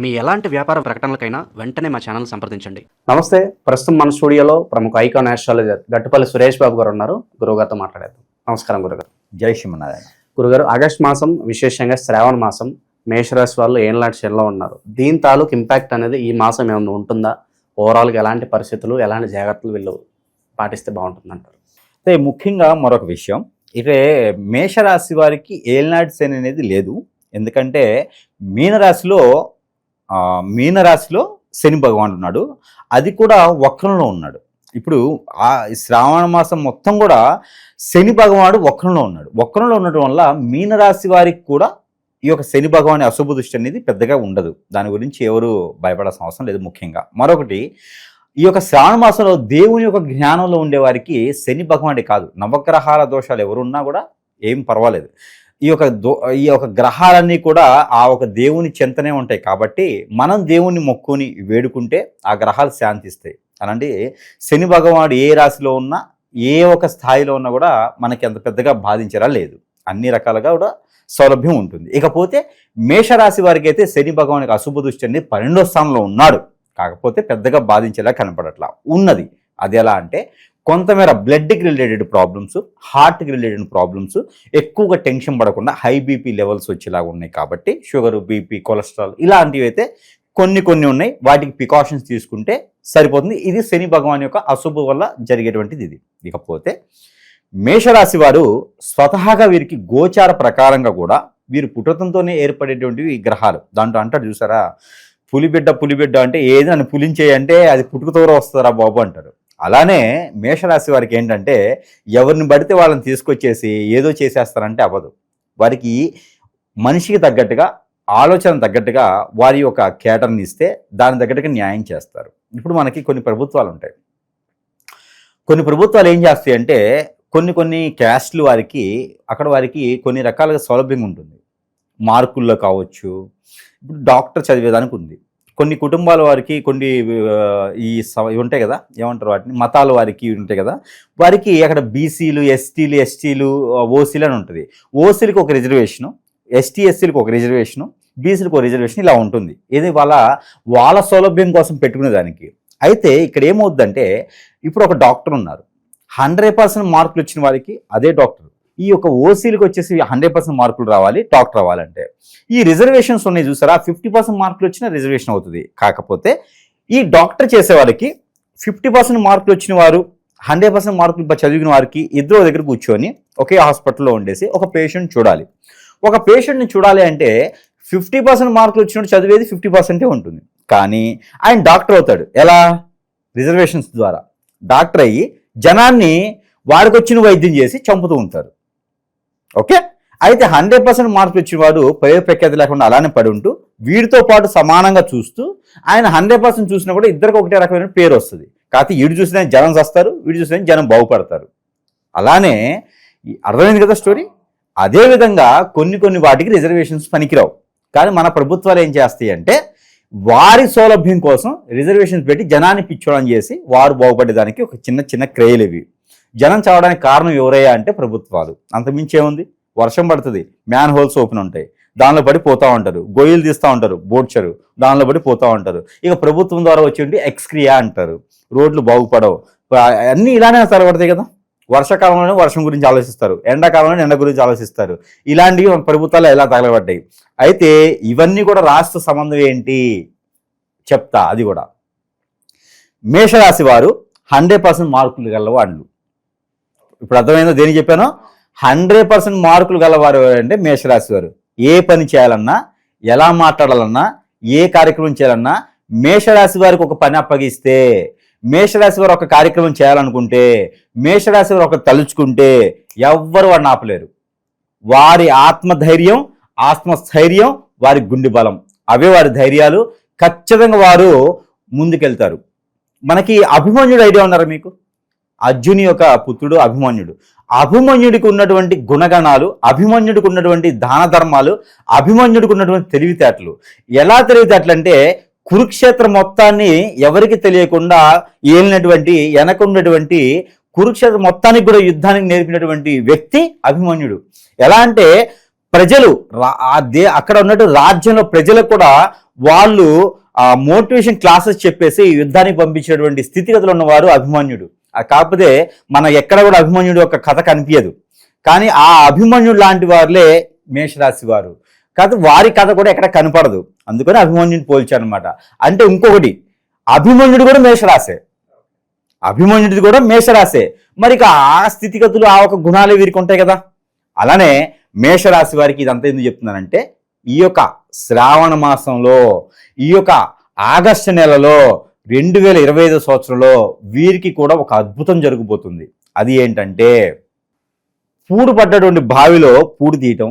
మీ ఎలాంటి వ్యాపార ప్రకటనలకైనా వెంటనే మా ఛానల్ సంప్రదించండి. నమస్తే ప్రస్తుతం మన స్టూడియోలో ప్రముఖ ఐకాన్ ఆస్ట్రాలజర్ గట్టుపల్లి సురేష్ బాబు గారు ఉన్నారు. గురువుగారితో మాట్లాడేద్దాం. నమస్కారం గురుగారు జై శ్రీమన్నారాయణ. గురుగారు ఆగస్ట్ మాసం విశేషంగా శ్రావణ మాసం మేషరాశి వాళ్ళు ఏం శనిలో ఉన్నారు? దీని తాలూకు ఇంపాక్ట్ అనేది ఈ మాసం ఏమైనా ఉంటుందా? ఓవరాల్గా ఎలాంటి పరిస్థితులు ఎలాంటి జాగ్రత్తలు వీళ్ళు పాటిస్తే బాగుంటుంది అంటారు అయితే ముఖ్యంగా మరొక విషయం ఇదే మేషరాశి వారికి ఏలినాటి శని అనేది లేదు. ఎందుకంటే మీనరాశిలో మీనరాశిలో శని భగవానుడు ఉన్నాడు. అది కూడా వక్రంలో ఉన్నాడు. ఇప్పుడు ఆ శ్రావణ మాసం మొత్తం కూడా శని భగవానుడు వక్రంలో ఉన్నాడు. వక్రంలో ఉండటం వల్ల మీనరాశి వారికి కూడా ఈ యొక్క శని భగవాని అశుభ దృష్టి అనేది పెద్దగా ఉండదు. దాని గురించి ఎవరు భయపడాల్సిన అవసరం లేదు ముఖ్యంగా. మరొకటి ఈ యొక్క శ్రావణ మాసంలో దేవుని యొక్క జ్ఞానంలో ఉండేవారికి శని భగవానుడే కాదు. నవగ్రహాల దోషాలు ఎవరున్నా కూడా ఏం పర్వాలేదు. ఈ యొక్క దో ఈ యొక్క గ్రహాలన్నీ కూడా ఆ ఒక దేవుని చెంతనే ఉంటాయి. కాబట్టి మనం దేవుని మొక్కుని వేడుకుంటే ఆ గ్రహాలు శాంతిస్తాయి. అలాంటి శని భగవానుడు ఏ రాశిలో ఉన్నా ఏ ఒక స్థాయిలో ఉన్నా కూడా మనకి అంత పెద్దగా బాధించరా లేదు. అన్ని రకాలుగా కూడా సౌలభ్యం ఉంటుంది. ఇకపోతే మేషరాశి వారికి అయితే శని భగవానికి అశుభ దృష్టి అనేది పన్నెండో స్థానంలో ఉన్నాడు. కాకపోతే పెద్దగా బాధించేలా కనపడట్లా. ఉన్నది. అది ఎలా అంటే కొంతమేర బ్లడ్కి రిలేటెడ్ ప్రాబ్లమ్స్ హార్ట్కి రిలేటెడ్ ప్రాబ్లమ్స్ ఎక్కువగా టెన్షన్ పడకుండా హై బీపీ లెవెల్స్ వచ్చేలాగా ఉన్నాయి కాబట్టి షుగర్ బీపీ కొలెస్ట్రాల్ ఇలాంటివి అయితే కొన్ని కొన్ని ఉన్నాయి. వాటికి ప్రికాషన్స్ తీసుకుంటే సరిపోతుంది. ఇది శని భగవాన్ యొక్క అశుభ వల్ల జరిగేటువంటిది ఇది. ఇకపోతే మేషరాశి వారు స్వతహాగా వీరికి గోచార ప్రకారంగా కూడా వీరు పుట్టతంతోనే ఏర్పడేటువంటివి గ్రహాలు. దాంట్లో అంటారు చూసారా? పులిబిడ్డ పులిబిడ్డ అంటే ఏది పులించేయంటే అది పుట్టుకతోర వస్తారా బాబు అంటారు. అలానే మేషరాశి వారికి ఏంటంటే ఎవరిని పడితే వాళ్ళని తీసుకొచ్చేసి ఏదో చేసేస్తారంటే అవ్వదు. వారికి మనిషికి తగ్గట్టుగా ఆలోచన తగ్గట్టుగా వారి యొక్క కేటర్ని ఇస్తే దాని తగ్గట్టుగా న్యాయం చేస్తారు. ఇప్పుడు మనకి కొన్ని ప్రభుత్వాలు ఉంటాయి. కొన్ని ప్రభుత్వాలు ఏం చేస్తాయి అంటే కొన్ని కొన్ని క్యాస్ట్లు వారికి అక్కడ వారికి కొన్ని రకాలుగా సౌలభ్యంగా ఉంటుంది. మార్కుల్లో కావచ్చు ఇప్పుడు డాక్టర్ చదివేదానికి ఉంది. కొన్ని కుటుంబాల వారికి కొన్ని ఈ స- ఉంటాయి కదా ఏమంటారు వాటిని? మతాల వారికి ఉంటాయి కదా వారికి అక్కడ బీసీలు ఎస్టీలు ఎస్టీలు ఓసీలు అని ఉంటుంది. ఓసీలకు ఒక రిజర్వేషను ఎస్టీ ఎస్సీలకు ఒక రిజర్వేషను బీసీలకు ఒక రిజర్వేషన్ ఇలా ఉంటుంది. ఇది వాళ్ళ వాళ్ళ సౌలభ్యం కోసం పెట్టుకునే దానికి. అయితే ఇక్కడ ఏమవుద్దంటే ఇప్పుడు ఒక డాక్టర్ ఉన్నారు. హండ్రెడ్ పర్సెంట్ మార్కులు వచ్చిన వారికి అదే డాక్టర్. ఈ యొక్క ఓసీలకు వచ్చేసి హండ్రెడ్ పర్సెంట్ మార్కులు రావాలి డాక్టర్ అవ్వాలంటే. ఈ రిజర్వేషన్స్ ఉన్నాయి చూసారా? ఫిఫ్టీ పర్సెంట్ మార్కులు వచ్చిన రిజర్వేషన్ అవుతుంది. కాకపోతే ఈ డాక్టర్ చేసే వారికి ఫిఫ్టీ పర్సెంట్ మార్కులు వచ్చిన వారు హండ్రెడ్ పర్సెంట్ మార్కులు చదివిన వారికి ఇద్దరు దగ్గర కూర్చొని ఒకే హాస్పిటల్లో ఉండేసి ఒక పేషెంట్ చూడాలి. ఒక పేషెంట్ని చూడాలి అంటే ఫిఫ్టీ పర్సెంట్ మార్కులు వచ్చినట్టు చదివేది ఫిఫ్టీ పర్సెంటే ఉంటుంది. కానీ ఆయన డాక్టర్ అవుతాడు. ఎలా? రిజర్వేషన్స్ ద్వారా. డాక్టర్ అయ్యి జనాన్ని వాడికి వచ్చిన వైద్యం చేసి చంపుతూ ఉంటారు. ఓకే? అయితే హండ్రెడ్ పర్సెంట్ మార్క్స్ వచ్చిన పేరు ప్రఖ్యాతి లేకుండా అలానే పడి ఉంటూ వీడితో పాటు సమానంగా చూస్తూ ఆయన హండ్రెడ్ పర్సెంట్ చూసినా కూడా ఇద్దరికి ఒకటే రకమైన పేరు వస్తుంది. కాకపోతే వీడు చూసిన జనం వస్తారు వీడు చూసిన జనం బాగుపడతారు. అలానే అర్థమైంది కదా స్టోరీ? అదే విధంగా కొన్ని కొన్ని వాటికి రిజర్వేషన్స్ పనికిరావు. కానీ మన ప్రభుత్వాలు ఏం చేస్తాయి అంటే వారి సౌలభ్యం కోసం రిజర్వేషన్స్ పెట్టి జనాన్ని పిచ్చోడం చేసి వారు బాగుపడేదానికి ఒక చిన్న చిన్న క్రేయలు ఇవి. జనం చావడానికి కారణం ఎవరయ్యా అంటే ప్రభుత్వాలు. అంతమించేముంది వర్షం పడుతుంది మ్యాన్ హోల్స్ ఓపెన్ ఉంటాయి. దానిలో పడి పోతా ఉంటారు. గొయ్యలు తీస్తూ ఉంటారు బోడ్చరు. దానిలో పడి పోతూ ఉంటారు. ఇక ప్రభుత్వం ద్వారా వచ్చేటి ఎక్స్క్రియా అంటారు. రోడ్లు బాగుపడవు. అన్నీ ఇలానే సరిపడతాయి కదా? వర్షాకాలంలోనే వర్షం గురించి ఆలోచిస్తారు. ఎండాకాలంలోనే ఎండ గురించి ఆలోచిస్తారు. ఇలాంటివి మన ప్రభుత్వాలు ఎలా తగలబడ్డాయి? అయితే ఇవన్నీ కూడా రాష్ట్ర సంబంధం ఏంటి? చెప్తా అది కూడా. మేషరాశి వారు హండ్రెడ్ పర్సెంట్ మార్కులు గలవాళ్ళు. ఇప్పుడు అర్థమైందో దేని చెప్పాను? హండ్రెడ్ పర్సెంట్ మార్కులు గలవారు అంటే మేషరాశి వారు. ఏ పని చేయాలన్నా ఎలా మాట్లాడాలన్నా ఏ కార్యక్రమం చేయాలన్నా మేషరాశి వారికి ఒక పని అప్పగిస్తే మేషరాశి వారు ఒక కార్యక్రమం చేయాలనుకుంటే మేషరాశి వారు ఒక తలుచుకుంటే ఎవ్వరు వాడిని ఆపలేరు. వారి ఆత్మధైర్యం ఆత్మస్థైర్యం వారి గుండె బలం. అవే వారి ధైర్యాలు. ఖచ్చితంగా వారు ముందుకెళ్తారు. మనకి అభిమన్యుడు ఐడియా ఉన్నారా మీకు? అర్జుని యొక్క పుత్రుడు అభిమన్యుడు. అభిమన్యుడికి ఉన్నటువంటి గుణగణాలు అభిమన్యుడికి ఉన్నటువంటి దాన ధర్మాలు అభిమన్యుడికి ఉన్నటువంటి తెలివితేటలు. ఎలా తెలివితేటలు అంటే కురుక్షేత్ర మొత్తాన్ని ఎవరికి తెలియకుండా ఏలినటువంటి వెనకున్నటువంటి కురుక్షేత్ర మొత్తానికి కూడా యుద్ధానికి నేర్పినటువంటి వ్యక్తి అభిమన్యుడు. ఎలా అంటే ప్రజలు దే అక్కడ ఉన్నట్టు రాజ్యంలో ప్రజలకు కూడా వాళ్ళు ఆ మోటివేషన్ క్లాసెస్ చెప్పేసి యుద్ధానికి పంపించేటువంటి స్థితిగతులు ఉన్నవారు అభిమన్యుడు. కాకపోతే మన ఎక్కడ కూడా అభిమన్యుడు యొక్క కథ కనిపించదు. కానీ ఆ అభిమన్యుడు లాంటి వారులే మేషరాశి వారు. కాదు వారి కథ కూడా ఎక్కడ కనపడదు. అందుకని అభిమన్యుని పోల్చాను అనమాట అంటే ఇంకొకటి అభిమన్యుడు కూడా మేషరాశే. అభిమన్యుడిది కూడా మేషరాశే. మరి ఆ స్థితిగతులు ఆ ఒక గుణాలు వీరికి ఉంటాయి కదా. అలానే మేషరాశి వారికి ఇదంతా ఎందుకు చెప్తున్నానంటే ఈ యొక్క శ్రావణ మాసంలో ఈ యొక్క ఆగస్టు నెలలో రెండు వేల ఇరవై ఐదో సంవత్సరంలో వీరికి కూడా ఒక అద్భుతం జరగబోతుంది. అది ఏంటంటే పూడు పడ్డటువంటి బావిలో పూడు తీయటం.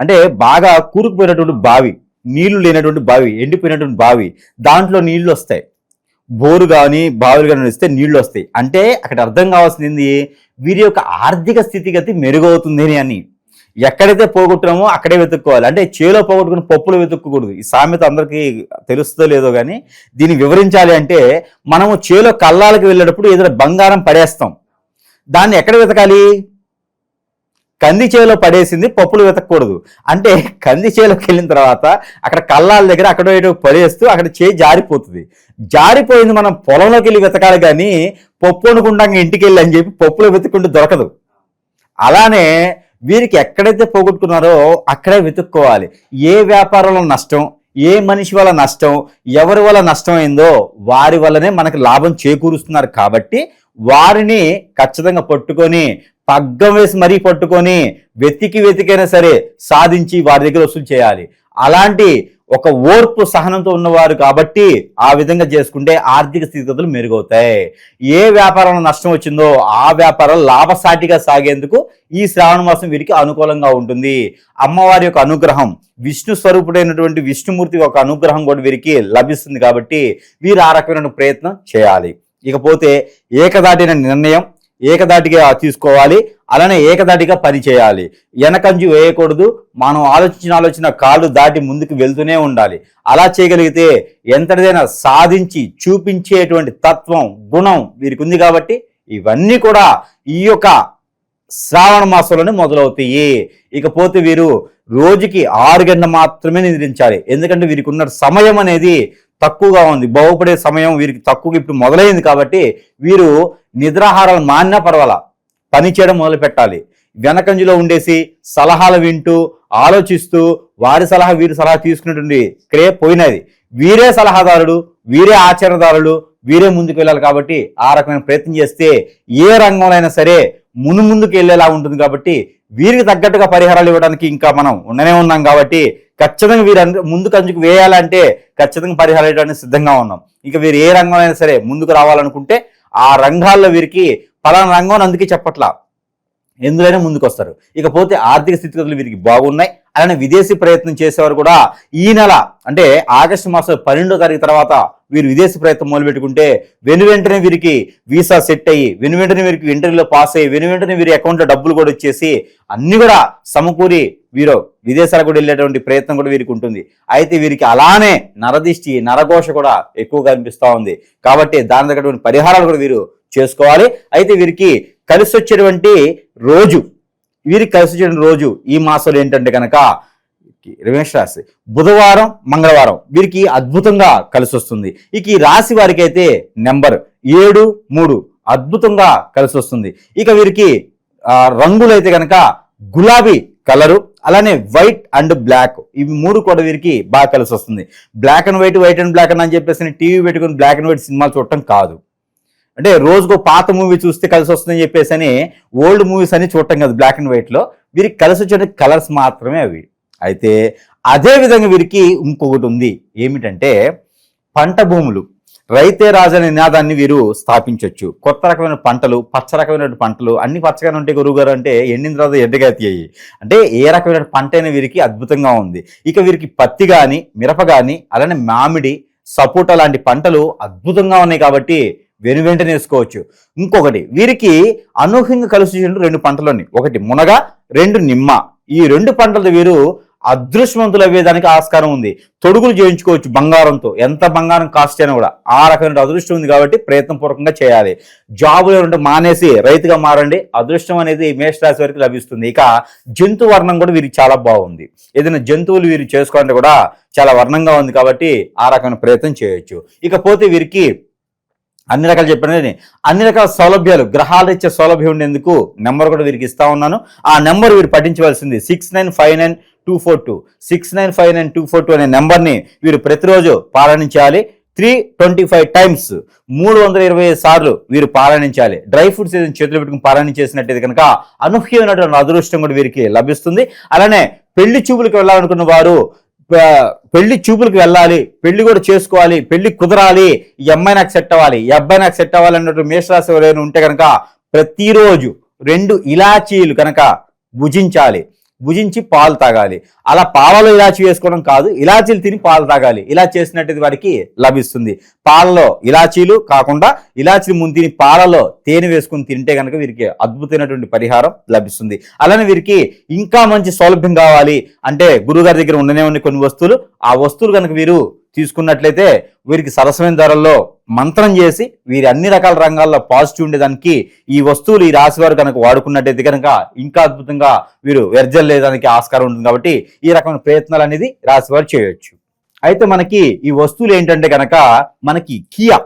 అంటే బాగా కూరుకుపోయినటువంటి బావి నీళ్ళు లేనటువంటి బావి ఎండిపోయినటువంటి బావి దాంట్లో నీళ్ళు వస్తాయి. బోరు కానీ బావులు కానీ వస్తే నీళ్ళు వస్తాయి. అంటే అక్కడ అర్థం కావాల్సింది వీరి యొక్క ఆర్థిక స్థితిగతి మెరుగవుతుంది అని. ఎక్కడైతే పోగొట్టినామో అక్కడే వెతుక్కోవాలి. అంటే చేలో పోగొట్టుకుని పప్పులు వెతుక్కకూడదు. ఈ సామెత అందరికీ తెలుస్తుందో లేదో కానీ దీన్ని వివరించాలి అంటే మనము చేలో కల్లాలకు వెళ్ళేటప్పుడు ఏదైనా బంగారం పడేస్తాం. దాన్ని ఎక్కడ వెతకాలి? కంది చేలో పడేసింది పప్పులు వెతకూడదు అంటే కంది చేలోకి వెళ్ళిన తర్వాత అక్కడ కల్లాల దగ్గర అక్కడ ఇటు పడేస్తూ అక్కడ చేయి జారిపోతుంది. జారిపోయింది మనం పొలంలోకి వెళ్ళి వెతకాలి కానీ పప్పు అనుకుంటా ఇంటికి వెళ్ళి అని చెప్పి పప్పులో వెతుక్కుంటే దొరకదు. అలానే వీరికి ఎక్కడైతే పోగొట్టుకున్నారో అక్కడే వెతుక్కోవాలి. ఏ వ్యాపారంలో నష్టం ఏ మనిషి వల్ల నష్టం ఎవరి వల్ల నష్టం అయిందో వారి వల్లనే మనకు లాభం చేకూరుస్తున్నారు కాబట్టి వారిని ఖచ్చితంగా పట్టుకొని పగ్గం వేసి మరీ పట్టుకొని వెతికి వెతికైనా సరే సాధించి వారి దగ్గర వసూలు చేయాలి. అలాంటి ఒక ఓర్పు సహనంతో ఉన్నవారు కాబట్టి ఆ విధంగా చేసుకుంటే ఆర్థిక స్థితిగతులు మెరుగవుతాయి. ఏ వ్యాపారంలో నష్టం వచ్చిందో ఆ వ్యాపారం లాభసాటిగా సాగేందుకు ఈ శ్రావణ మాసం వీరికి అనుకూలంగా ఉంటుంది. అమ్మవారి యొక్క అనుగ్రహం విష్ణు స్వరూపుడైనటువంటి విష్ణుమూర్తి యొక్క అనుగ్రహం కూడా వీరికి లభిస్తుంది కాబట్టి వీరు ఆ రకమైన ప్రయత్నం చేయాలి. ఇకపోతే ఏకదాటిన నిర్ణయం ఏకదాటిగా తీసుకోవాలి అలానే ఏకదాటిగా పని చేయాలి. వెనకంజు వేయకూడదు మనం ఆలోచించిన ఆలోచన కాళ్ళు దాటి ముందుకు వెళ్తూనే ఉండాలి. అలా చేయగలిగితే ఎంతటిదైనా సాధించి చూపించేటువంటి తత్వం గుణం వీరికి ఉంది కాబట్టి ఇవన్నీ కూడా ఈ యొక్క శ్రావణ మాసంలోనే మొదలవుతాయి. ఇకపోతే వీరు రోజుకి ఆరు గంటలు మాత్రమే నిద్రించాలి. ఎందుకంటే వీరికి ఉన్న సమయం అనేది తక్కువగా ఉంది. బాగుపడే సమయం వీరికి తక్కువగా ఇప్పుడు మొదలైంది కాబట్టి వీరు నిద్రాహారాలు మాన్నా పర్వాల. పని చేయడం మొదలు పెట్టాలి. వెనకంజులో ఉండేసి సలహాలు వింటూ ఆలోచిస్తూ వారి సలహా వీరి సలహా తీసుకున్నటువంటి క్రియ పోయినది. వీరే సలహాదారుడు వీరే ఆచరణదారులు వీరే ముందుకు వెళ్ళాలి కాబట్టి ఆ రకమైన ప్రయత్నం చేస్తే ఏ రంగంలో అయినా సరే మును ముందుకు వెళ్ళేలా ఉంటుంది కాబట్టి వీరికి తగ్గట్టుగా పరిహారాలు ఇవ్వడానికి ఇంకా మనం ఉండనే ఉన్నాం కాబట్టి ఖచ్చితంగా వీరు ముందుకు అంచుకు వేయాలంటే ఖచ్చితంగా పరిహారాలు ఇవ్వడానికి సిద్ధంగా ఉన్నాం. ఇంకా వీరు ఏ రంగంలో అయినా సరే ముందుకు రావాలనుకుంటే ఆ రంగాల్లో వీరికి పలానా రంగం అందుకే చెప్పట్లా. ఎందులోనే ముందుకొస్తారు. ఇకపోతే ఆర్థిక స్థితిగతులు వీరికి బాగున్నాయి. అలానే విదేశీ ప్రయత్నం చేసేవారు కూడా ఈ నెల అంటే ఆగస్టు మాసం పన్నెండో తారీఖు తర్వాత వీరు విదేశీ ప్రయత్నం మొదలుపెట్టుకుంటే వెను వెంటనే వీరికి వీసా సెట్ అయ్యి వెను వెంటనే వీరికి ఇంటర్వ్యూలో పాస్ అయ్యి వెను వెంటనే వీరి అకౌంట్లో డబ్బులు కూడా వచ్చేసి అన్నీ కూడా సమకూరి వీరు విదేశాలకు కూడా వెళ్ళేటువంటి ప్రయత్నం కూడా వీరికి ఉంటుంది. అయితే వీరికి అలానే నరదిష్టి నరఘోష కూడా ఎక్కువగా అనిపిస్తూ ఉంది. కాబట్టి దాని తగ్గటువంటి పరిహారాలు కూడా వీరు చేసుకోవాలి. అయితే వీరికి కలిసి వచ్చేటువంటి రోజు వీరికి కలిసి వచ్చేటువంటి రోజు ఈ మాసంలో ఏంటంటే కనుక రమేష్ రాశి బుధవారం మంగళవారం వీరికి అద్భుతంగా కలిసి వస్తుంది ఇక ఈ రాశి వారికి అయితే నెంబర్ ఏడు మూడు అద్భుతంగా కలిసి వస్తుంది ఇక వీరికి రంగులైతే కనుక గులాబీ కలరు అలానే వైట్ అండ్ బ్లాక్. ఇవి మూడు కూడా వీరికి బాగా కలిసి వస్తుంది. Black and white white and black అని చెప్పేసి టీవీ పెట్టుకుని బ్లాక్ అండ్ వైట్ సినిమాలు చూడటం కాదు. అంటే రోజుకో పాత మూవీ చూస్తే కలిసి వస్తుందని చెప్పేసి అని ఓల్డ్ మూవీస్ అని చూడటం కాదు బ్లాక్ అండ్ వైట్లో. వీరికి కలిసి వచ్చే కలర్స్ మాత్రమే అవి. అయితే అదే విధంగా వీరికి ఇంకొకటి ఉంది. ఏమిటంటే పంట భూములు. రైతే రాజు అనే నినాదాన్ని వీరు స్థాపించవచ్చు కొత్త రకమైన పంటలు పచ్చ రకమైన పంటలు అన్ని పచ్చగానే ఉంటాయి గురువుగారు అంటే ఎండిన తర్వాత ఎండగా తీయాయి అంటే ఏ రకమైన పంట అయినా వీరికి అద్భుతంగా ఉంది. ఇక వీరికి పత్తి కానీ మిరప కానీ అలానే మామిడి సపోటా లాంటి పంటలు అద్భుతంగా ఉన్నాయి కాబట్టి వెను వెంటనే వేసుకోవచ్చు. ఇంకొకటి వీరికి అనూహ్యంగా కలిసి రెండు పంటలు ఉన్నాయి. ఒకటి మునగ రెండు నిమ్మ. ఈ రెండు పంటలు వీరు అదృష్టవంతులు అయ్యేదానికి ఆస్కారం ఉంది. తొడుగులు చేయించుకోవచ్చు బంగారంతో. ఎంత బంగారం కాస్ట్ అయినా కూడా. ఆ రకమైన అదృష్టం ఉంది కాబట్టి ప్రయత్నం పూర్వకంగా చేయాలి. జాబులు ఉంటే మానేసి రైతుగా మారండి. అదృష్టం అనేది మేషరాశి రాశి లభిస్తుంది. ఇక జంతు వర్ణం కూడా వీరికి చాలా బాగుంది. ఏదైనా జంతువులు వీరు చేసుకోవాలంటే కూడా చాలా వర్ణంగా ఉంది కాబట్టి ఆ రకమైన ప్రయత్నం చేయొచ్చు. ఇకపోతే వీరికి అన్ని రకాలు చెప్పాను అన్ని రకాల సౌలభ్యాలు గ్రహాలు ఇచ్చే సౌలభ్యం ఉండేందుకు నెంబర్ కూడా వీరికి ఇస్తా ఉన్నాను. ఆ నెంబర్ వీరు పఠించవలసింది six nine five nine two four two six nine five nine two four two అనే నెంబర్ని వీరు ప్రతిరోజు పారాయణించాలి. త్రీ ట్వంటీ ఫైవ్ టైమ్స్ మూడు వందల ఇరవై ఐదు సార్లు వీరు పారాయణించాలి. డ్రై ఫ్రూట్స్ ఏదైనా చేతులు పెట్టుకుని పారాయణ చేసినట్టయితే కనుక అనూహ్యమైనటువంటి అదృష్టం కూడా వీరికి లభిస్తుంది. అలానే పెళ్ళి చూపులకు వెళ్ళాలనుకున్న వారు పెళ్ళి చూపులకు వెళ్ళాలి పెళ్ళి కూడా చేసుకోవాలి పెళ్ళి కుదరాలి ఈ అమ్మాయి నాకు సెట్ అవ్వాలి ఈ అబ్బాయి నాకు సెట్ అవ్వాలి అన్నట్టు మేషరాశి ఎవరైనా ఉంటే కనుక ప్రతిరోజు రెండు ఇలాచీలు కనుక భుజించాలి. భుజించి పాలు తాగాలి. అలా పాలలో ఇలాచి వేసుకోవడం కాదు ఇలాచీలు తిని పాలు తాగాలి. ఇలా చేసినట్టు వారికి లభిస్తుంది. పాలలో ఇలాచీలు కాకుండా ఇలాచీలు ముందు తిని పాలలో తేనె వేసుకుని తింటే కనుక వీరికి అద్భుతమైనటువంటి పరిహారం లభిస్తుంది. అలానే వీరికి ఇంకా మంచి సౌలభ్యం కావాలి. అంటే గురుగారి దగ్గర ఉండనే ఉన్న కొన్ని వస్తువులు. ఆ వస్తువులు కనుక వీరు తీసుకున్నట్లయితే వీరికి సరసమైన ధరల్లో మంత్రం చేసి వీరి అన్ని రకాల రంగాల్లో పాజిటివ్ ఉండేదానికి ఈ వస్తువులు ఈ రాశి వారు కనుక వాడుకున్నట్టయితే కనుక ఇంకా అద్భుతంగా వీరు వ్యర్థం లేదానికి ఆస్కారం ఉంటుంది కాబట్టి ఈ రకమైన ప్రయత్నాలు అనేది రాశి వారు చేయొచ్చు. అయితే మనకి ఈ వస్తువులు ఏంటంటే కనుక మనకి కియా.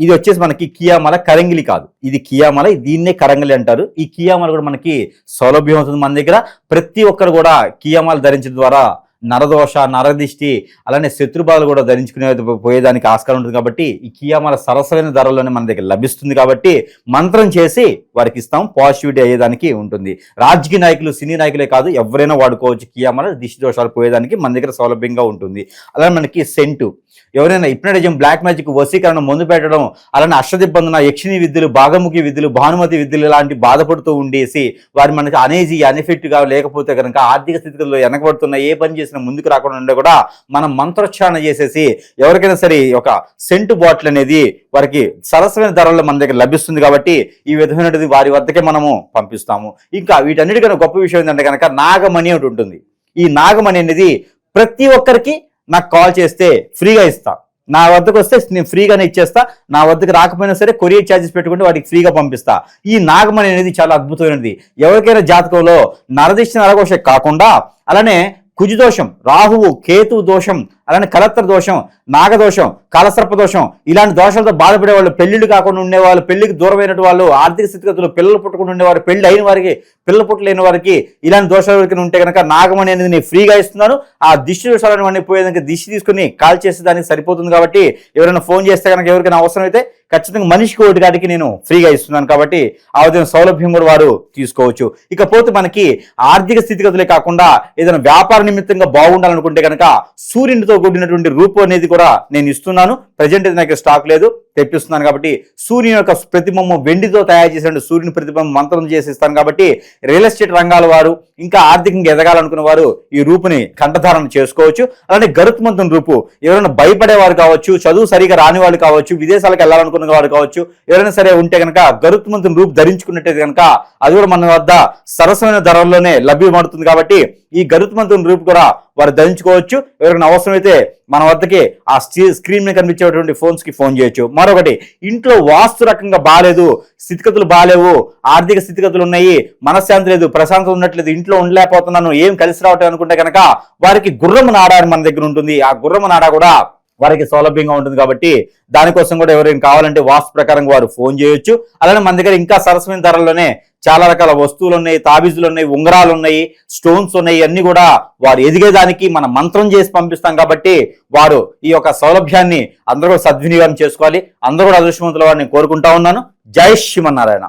ఇది వచ్చేసి మనకి కియామల కరంగిలి కాదు. ఇది కియామల దీన్నే కరంగిలి అంటారు. ఈ కియామల కూడా మనకి సౌలభ్యం అవుతుంది మన దగ్గర. ప్రతి ఒక్కరు కూడా కియామాల ధరించడం ద్వారా నరదోష నరదిష్టి అలానే శత్రుబాధలు కూడా ధరించుకునే పోయేదానికి ఆస్కారం ఉంటుంది కాబట్టి ఈ కియామాల సరసమైన ధరల్లోనే మన దగ్గర లభిస్తుంది కాబట్టి మంత్రం చేసి వారికి ఇస్తాం పాజిటివిటీ అయ్యేదానికి ఉంటుంది. రాజకీయ నాయకులు సినీ నాయకులే కాదు ఎవరైనా వాడుకోవచ్చు కియామాల దిష్టి దోషాలు పోయేదానికి మన దగ్గర సౌలభ్యంగా ఉంటుంది. అలానే మనకి సెంటు. ఎవరైనా ఇప్నటిజం బ్లాక్ మ్యాజిక్ వశీకరణ మందు పెట్టడం అలానే అష్టదిబ్బందన యక్షిణి విద్యలు భాగముఖి విద్యలు భానుమతి విద్యలు ఇలాంటి బాధపడుతూ ఉండేసి వారి మనకి అనేజీ అనిఫిట్గా లేకపోతే కనుక ఆర్థిక స్థితిలో వెనకబడుతున్న ఏ పని చేసినా ముందుకు రాకుండా ఉండే కూడా మనం మంత్రోచ్చారణ చేసేసి ఎవరికైనా సరే ఒక సెంటు బాటిల్ అనేది వారికి సరసమైన ధరల్లో మన దగ్గర లభిస్తుంది కాబట్టి ఈ విధమైనది వారి వద్దకే మనము పంపిస్తాము. ఇంకా వీటన్నిటికన్నా గొప్ప విషయం ఏంటంటే కనుక నాగమణి ఒకటి ఉంటుంది. ఈ నాగమణి అనేది ప్రతి ఒక్కరికి నాకు కాల్ చేస్తే ఫ్రీగా ఇస్తా. నా వద్దకు వస్తే నేను ఫ్రీగానే ఇచ్చేస్తా. నా వద్దకు రాకపోయినా సరే కొరియర్ ఛార్జెస్ పెట్టుకుంటే వాటికి ఫ్రీగా పంపిస్తా. ఈ నాగమణి అనేది చాలా అద్భుతమైనది. ఎవరికైనా జాతకంలో నరదిష్టి నరఘోష కాకుండా అలానే కుజుదోషం రాహువు కేతు దోషం అలానే కలత్ర దోషం నాగదోషం కాలసర్ప దోషం ఇలాంటి దోషాలతో బాధపడే వాళ్ళు పెళ్ళిళ్ళు కాకుండా ఉండేవాళ్ళు పెళ్ళికి దూరమైన వాళ్ళు ఆర్థిక స్థితిగతులు పిల్లలు పుట్టకుండా ఉండేవారు పెళ్ళి అయిన వారికి పిల్లలు పుట్టలేని వారికి ఇలాంటి దోషాలు ఎవరికైనా ఉంటే కనుక నాగమణి అనేది నేను ఫ్రీగా ఇస్తున్నాను. ఆ దిష్టి దోషాలను అన్ని పోయేదానికి దిష్టి తీసుకుని కాల్ చేసే దానికి సరిపోతుంది కాబట్టి ఎవరైనా ఫోన్ చేస్తే కనుక ఎవరికైనా అవసరం అయితే ఖచ్చితంగా మనిషికి ఒకటి కాటికి నేను ఫ్రీగా ఇస్తున్నాను కాబట్టి ఆ విధంగా సౌలభ్యం కూడా వారు తీసుకోవచ్చు. ఇకపోతే మనకి ఆర్థిక స్థితిగతులే కాకుండా ఏదైనా వ్యాపార నిమిత్తంగా బాగుండాలనుకుంటే కనుక సూర్యునితో కూడినటువంటి రూపు అనేది కూడా నేను ఇస్తున్నాను. ప్రజెంట్ అయితే నాకు స్టాక్ లేదు. తెప్పిస్తున్నాను కాబట్టి సూర్యుని యొక్క ప్రతిబింబం వెండితో తయారు చేసిన సూర్యుని ప్రతిబింబం మంత్రం చేసిస్తాను కాబట్టి రియల్ ఎస్టేట్ రంగాల వారు ఇంకా ఆర్థికంగా ఎదగాలనుకున్న వారు ఈ రూపుని కంఠధారణ చేసుకోవచ్చు. అలానే గరుత్మంతుని రూపు ఎవరైనా భయపడేవారు కావచ్చు చదువు సరిగా రాని వాళ్ళు కావచ్చు విదేశాలకు వెళ్ళాలనుకున్న వారు కావచ్చు ఎవరైనా సరే ఉంటే కనుక గరుత్మంతుని రూపు ధరించుకున్నట్టయితే కనుక అది కూడా మన వద్ద సరసమైన ధరల్లోనే లభ్యమవుతుంది కాబట్టి ఈ గరుత్మంతుని రూపు కూడా వారు ధరించుకోవచ్చు. ఎవరికైనా అవసరమైతే మన వద్దకి ఆ స్క్రీన్ మీద కనిపించేటువంటి ఫోన్స్కి ఫోన్ చేయొచ్చు. మరొకటి ఇంట్లో వాస్తు రకంగా బాగాలేదు స్థితిగతులు బాగాలేవు ఆర్థిక స్థితిగతులు ఉన్నాయి మనశ్శాంతి లేదు ప్రశాంతత ఉన్నట్లేదు ఇంట్లో ఉండలేకపోతున్నాను ఏం కలిసి రావటం అనుకుంటే కనుక వారికి గుర్రము నాడ అని మన దగ్గర ఉంటుంది. ఆ గుర్రము నాడ కూడా వారికి సౌలభ్యంగా ఉంటుంది కాబట్టి దానికోసం కూడా ఎవరైనా కావాలంటే వాస్తు ప్రకారం వారు ఫోన్ చేయొచ్చు. అలానే మన దగ్గర ఇంకా సరసమైన ధరల్లోనే చాలా రకాల వస్తువులు ఉన్నాయి తాబీజులు ఉన్నాయి ఉంగరాలు ఉన్నాయి స్టోన్స్ ఉన్నాయి అన్ని కూడా వారు ఎదిగేదానికి మనం మంత్రం చేసి పంపిస్తాం కాబట్టి వారు ఈ యొక్క సౌలభ్యాన్ని అందరూ సద్వినియోగం చేసుకోవాలి. అందరూ కూడా అదృష్టవంతుల వారిని కోరుకుంటా ఉన్నాను. జై శ్రీమన్నారాయణ.